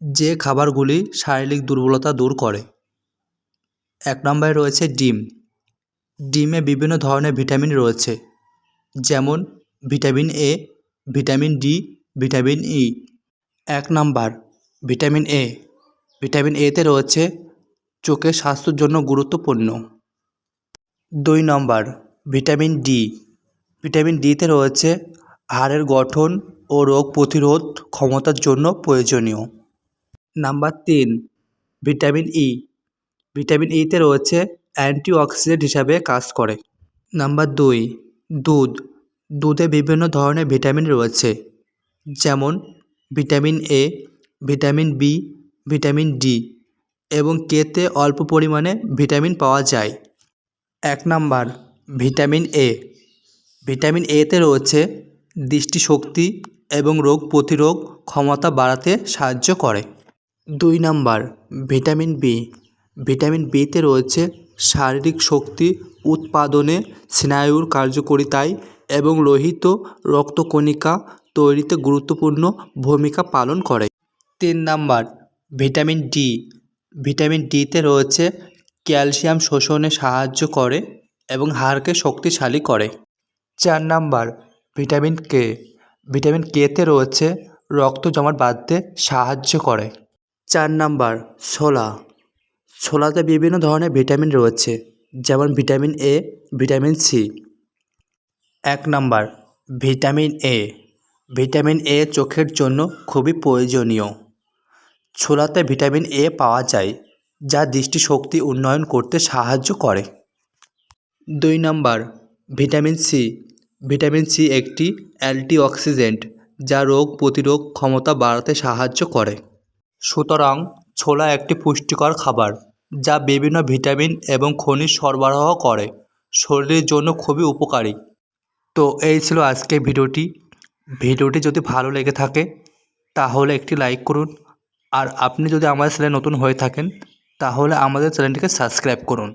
যে খাবারগুলি শারীরিক দুর্বলতা দূর করে। এক নম্বরে রয়েছে ডিম। ডিমে বিভিন্ন ধরনের ভিটামিন রয়েছে, যেমন vitamin A, vitamin D, vitamin E. এক নাম্বার, ভিটামিন এ। ভিটামিন এতে রয়েছে চোখের স্বাস্থ্যের জন্য গুরুত্বপূর্ণ। দুই নম্বর, ভিটামিন ডি। ভিটামিন ডিতে রয়েছে হাড়ের গঠন ও রোগ প্রতিরোধ ক্ষমতার জন্য প্রয়োজনীয়। নাম্বার তিন, ভিটামিন ই ভিটামিন ইতে রয়েছে অ্যান্টিঅক্সিডেন্ট হিসাবে কাজ করে। নাম্বার দুই, দুধ। দুধে বিভিন্ন ধরনের ভিটামিন রয়েছে, যেমন vitamin A vitamin B vitamin D এবং কেতে অল্প পরিমাণে ভিটামিন পাওয়া যায়। এক নাম্বার, ভিটামিন এ ভিটামিন এতে রয়েছে দৃষ্টিশক্তি এবং রোগ প্রতিরোধ ক্ষমতা বাড়াতে সাহায্য করে। দুই নাম্বার, ভিটামিন বি ভিটামিন বিতে রয়েছে শারীরিক শক্তি, উৎপাদনে স্নায়ুর কার্যকরিতায় এবং লোহিত রক্তকণিকা তৈরিতে গুরুত্বপূর্ণ ভূমিকা পালন করে। তিন নাম্বার, ভিটামিন ডি ভিটামিন ডিতে রয়েছে ক্যালসিয়াম শোষণে সাহায্য করে এবং হাড়কে শক্তিশালী করে। চার নাম্বার, ভিটামিন কে ভিটামিন কেতে রয়েছে রক্ত জমাট বাঁধতে সাহায্য করে। চার নাম্বার, ছোলা। ছোলাতে বিভিন্ন ধরনের ভিটামিন রয়েছে, যেমন ভিটামিন এ ভিটামিন সি এক number, vitamin A vitamin A চোখের জন্য খুবই প্রয়োজনীয়। ছোলাতে ভিটামিন এ পাওয়া যায়, যা দৃষ্টিশক্তি উন্নয়ন করতে সাহায্য করে। দুই number, vitamin C vitamin C একটি অ্যান্টিঅক্সিডেন্ট, যা রোগ প্রতিরোধ ক্ষমতা বাড়াতে সাহায্য করে। সুতরাং ছোলা একটি পুষ্টিকর খাবার, যা বিভিন্ন ভিটামিন এবং খনিজ সরবরাহ করে। শরীরের জন্য খুবই উপকারী। তো এই ছিল আজকে ভিডিওটি। ভিডিওটি যদি ভালো লেগে থাকে, তাহলে একটি লাইক করুন। আর আপনি যদি আমাদের চ্যানেল নতুন হয়ে থাকেন, তাহলে আমাদের চ্যানেলটিকে সাবস্ক্রাইব করুন।